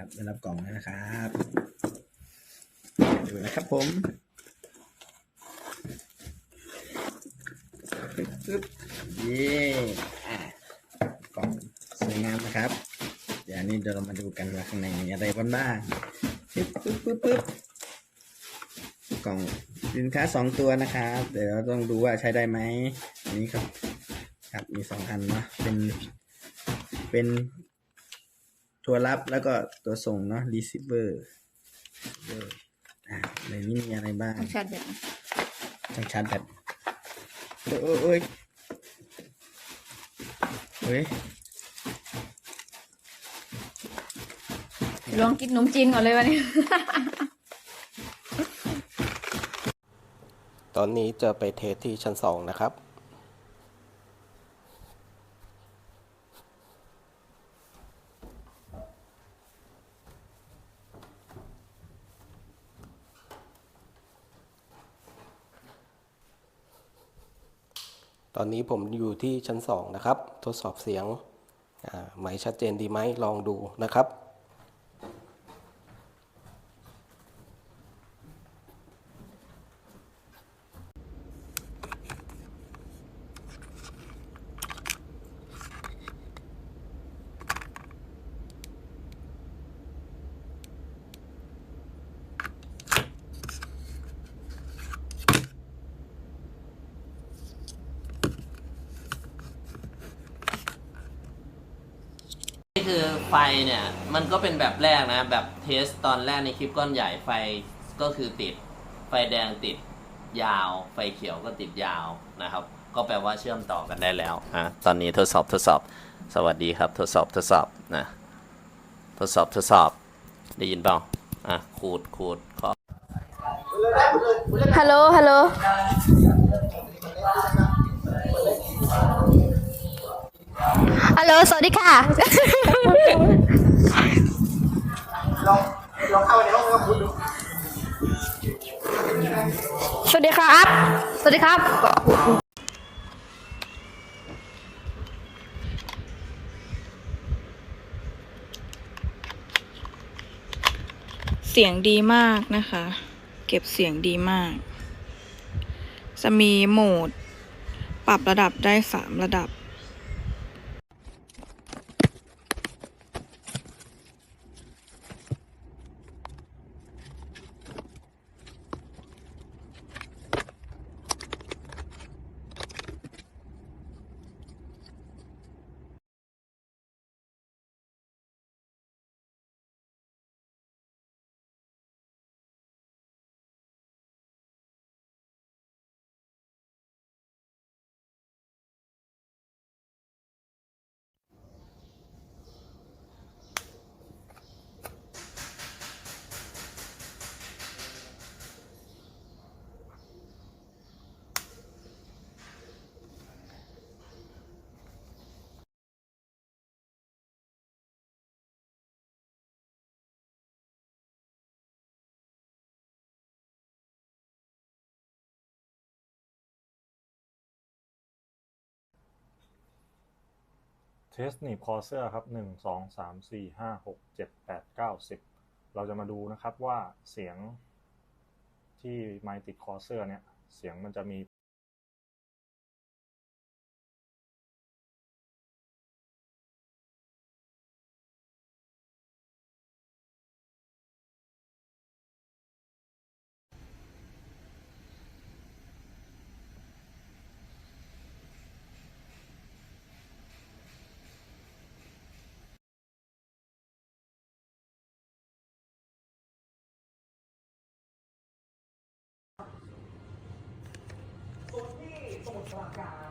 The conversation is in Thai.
ครับได้รับกล่องแล้วนะครับดูนะครับผมปึ๊บเย่อะกล่องสวยงามนะครับ เดี๋ยวนี้เดี๋ยวเรามาดูกันว่าข้างในมีอะไรบ้างบ้างปึ๊บปึ๊บปึ๊บปึ๊บกล่องสินค้าสองตัวนะครับ เดี๋ยวเราต้องดูว่าใช้ได้ไหมอันนี้ครับ ครับมีสองอันเนาะเป็นเป็น ตัวรับแล้วก็ตัวส่งเนาะ receiver อ่าในนี้มีอะไรบ้างต้องชาร์จแบตต้องชาร์จแบตโอ้ยโอ้ยโอ้ยเฮ้ยลองกินขนมจีนก่อนเลยวันนี้ ตอนนี้จะไปเทสที่ชั้นสองนะครับ อนนี้ผมอยู่ที่ชั้นสองนะครับ ทดสอบเสียงไหมชัดเจนดีไหมลองดูนะครับ นี่คือไฟเนี่ยมันก็เป็นแบบแรกนะ แบบเทสตอนแรกในคลิปก้อนใหญ่ไฟก็คือติด ไฟแดงติดยาว ไฟเขียวก็ติดยาวนะครับ ก็แปลว่าเชื่อมต่อกันได้แล้วอะตอนนี้ทดสอบทดสอบ สวัสดีครับ ทดสอบทดสอบนะทดสอบทดสอบได้ยินเปล่าอะขูดขูดขอฮัลโหลฮัลโหล ฮัลโหลสวัสดีค่ะสวัสดีครับ สวัสดีครับ เสียงดีมากนะคะ เก็บเสียงดีมาก จะมีโหมด ปรับระดับได้สามระดับ เทสหนีบคอเสื้อครับหนึ่งสองสามสี่ห้าหกเจ็ดแปดเก้าสิบเราจะมาดูนะครับว่าเสียงที่ไมค์ติดคอเสื้อเนี่ย เสียงมันจะมี fuck out.